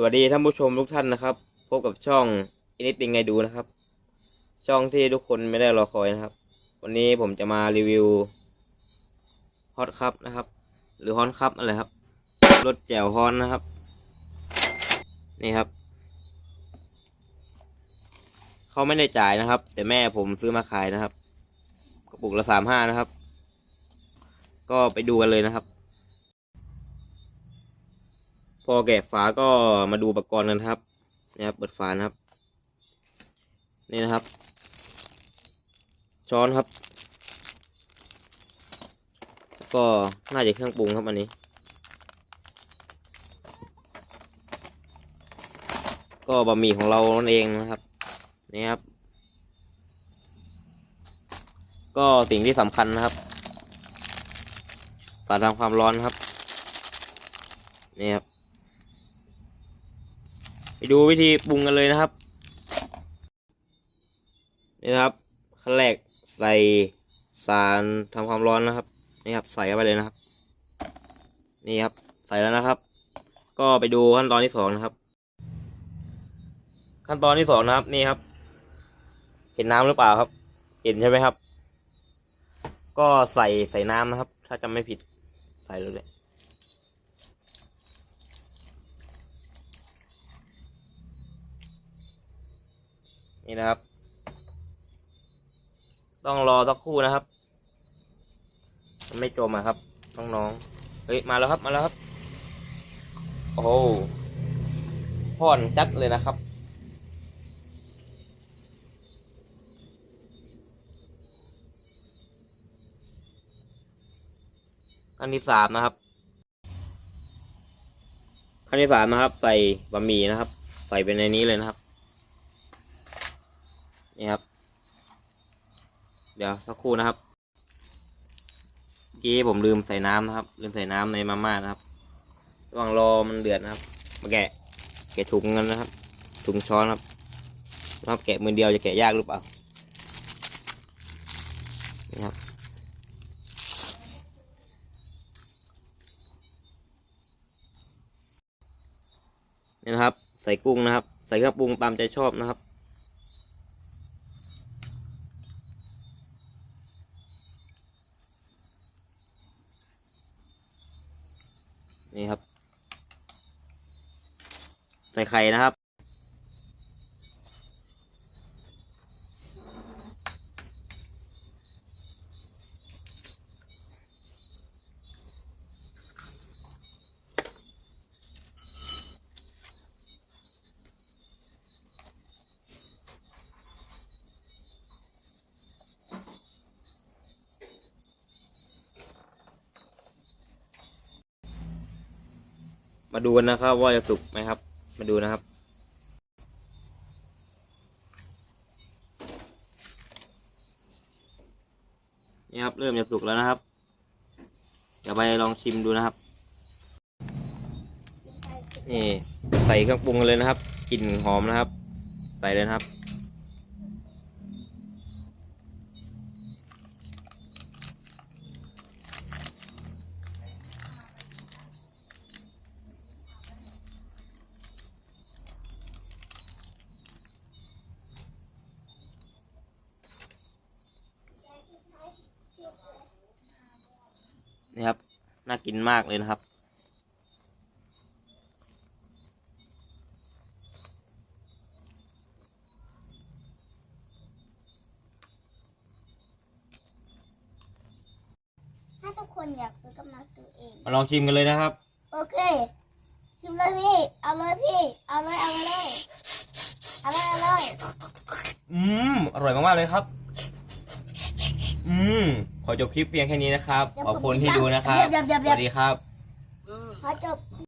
สวัสดีท่านผู้ชมทุกท่านนะครับ พบกับช่องอินิดเป็นไงดูนะครับ ช่องที่ทุกคนไม่ได้รอคอยนะครับ วันนี้ผมจะมารีวิวฮอตครับนะครับ หรือฮอนครับอะไรครับรถแจ่วฮอนนะครับ นี่ครับเขาไม่ได้จ่ายนะครับ แต่แม่ผมซื้อมาขายนะครับกระปุกละสามห้านะครับ ก็ไปดูกันเลยนะครับ พอแกะฝาก็มาดูอุปกรณ์กันครับนี่ครับเปิดฝานะครับ นี่นะครับ ช้อนครับ แล้วก็น่าจะเครื่องปรุงครับอันนี้ ก็บะหมี่ของเรานั่นเองนะครับนี่ครับ ก็สิ่งที่สำคัญนะครับฝาทำความร้อนครับนี่ครับ ไปดูวิธีปรุงกันเลยนะครับ นี่นะครับขั้นแรกใส่สารทำความร้อนนะครับ นี่ครับ ใส่เข้าไปเลยนะครับ นี่ครับ ใส่แล้วนะครับ ก็ไปดูขั้นตอนที่สองนะครับ ขั้นตอนที่สองนะครับ นี่ครับ เห็นน้ำหรือเปล่าครับ เห็นใช่ไหมครับ ก็ใส่ใส่น้ำนะครับ ถ้าจำไม่ผิด ใส่เลยเลย นี่นะครับ ต้องรอสักครู่นะครับมันไม่จมอะครับน้องๆเฮ้ยมาแล้วครับมาแล้วครับ โอ้หพ่อนจัดเลยนะครับขั้นที่สามนะครับขั้นที่สามนะครับ ใส่บะหมี่นะครับ ใส่ไปในนี้เลยนะครับ นี่ครับ เดี๋ยวสักครู่นะครับเมื่อกี้ผมลืมใส่น้ำนะครับ ลืมใส่น้ำในมาม่านะครับระหว่างรอมันเดือดนะครับ มาแกะ แกะถุงกันนะครับ ถุงช้อนครับนะครับแกะมือเดียวจะแกะยากหรือเปล่านี่ครับนี่นะครับ ใส่กุ้งนะครับ ใส่เครื่องปรุงตามใจชอบนะครับ นี่ครับ ใส่ไข่นะครับ มาดูกันนะครับ ว่าจะสุกไหมครับ มาดูนะครับ นี่ครับ เริ่มจะสุกแล้วนะครับ เดี๋ยวไปลองชิมดูนะครับ นี่ใส่เครื่องปรุงกันเลยนะครับกลิ่นหอมนะครับ ใส่เลยนะครับ นี่ครับ น่ากินมากเลยนะครับ ถ้าทุกคนอยากซื้อก็มาซื้อเอง มาลองชิมกันเลยนะครับ โอเค ชิมเลยพี่ เอาเลยพี่ เอาเลย เอาเลย เอาเลย เอาเลย อืม อร่อยมากๆเลยครับ อืมข อจบคลิปเพียงแค่นี้นะครับ ขอบคุณที่ดูนะครับเดี๋ยวเดี๋ยวสเดี๋ยววัสดีครับ ขอจบ